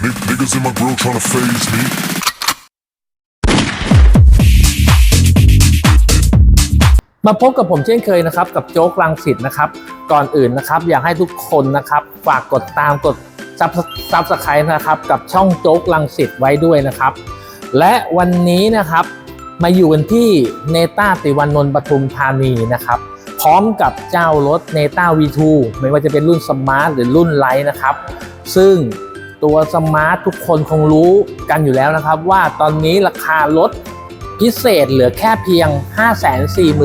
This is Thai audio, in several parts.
N- niggas in my grill tryna phase me. มาพบกับผมเช่นเคยนะครับ กับโจ๊กลังสิตนะครับ ก่อนอื่นนะครับ อยากให้ทุกคนนะครับ ฝากกดตามกดซับซับสไครต์นะครับ กับช่องโจ๊กลังสิตไว้ด้วยนะครับ และวันนี้นะครับ มาอยู่กันที่เนต้าติวานนท์ปทุมธานีนะครับ พร้อมกับเจ้ารถเนต้า V2 ไม่ว่าจะเป็นรุ่นสมาร์ทหรือรุ่นไลท์นะครับ ซึ่ง ตัวสมาร์ททุกคนคงรู้กันอยู่แล้วนะครับ ว่าตอนนี้ราคารถพิเศษเหลือแค่เพียง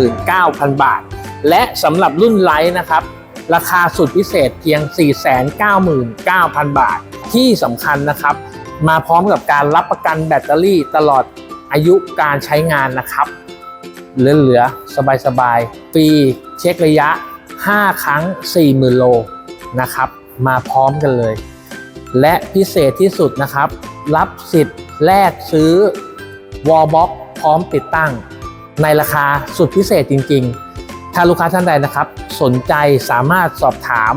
549,000 บาท และสำหรับรุ่นไลท์นะครับ ราคาสุดพิเศษเพียง 499,000 บาท ที่สำคัญนะครับ มาพร้อมกับการรับประกันแบตเตอรี่ตลอดอายุการใช้งานนะครับ เหลือๆสบายๆฟรีเช็คระยะ 5 ครั้ง 40,000 โลนะครับ มาพร้อมกันเลย และพิเศษที่สุดนะครับ รับสิทธิ์แลกซื้อวอลบ็อกพร้อมติดตั้ง ในราคาสุดพิเศษจริง ๆ ถ้าลูกค้าท่านใดนะครับ สนใจสามารถสอบถาม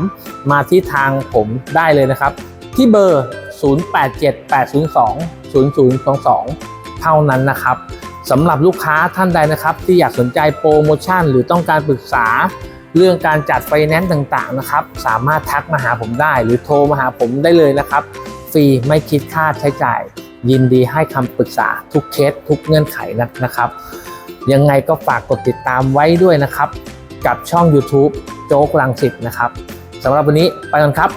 มาที่ทางผมได้เลยนะครับ ที่เบอร์ 0878020022 เท่านั้นนะครับสำหรับลูกค้าท่านใดนะครับ ที่อยากสนใจโปรโมชั่นหรือต้องการปรึกษา เรื่องการจัดไฟแนนซ์ต่างๆนะครับ สามารถทักมาหาผมได้ หรือโทรมาหาผมได้เลยนะครับ ฟรีไม่คิดค่าใช้จ่าย ยินดีให้คำปรึกษาทุกเคสทุกเงื่อนไขนะนะครับ ยังไงก็ฝากกดติดตามไว้ด้วยนะครับ กับช่อง YouTube โจ๊กลังสิตนะครับสำหรับวันนี้ไปกันครับ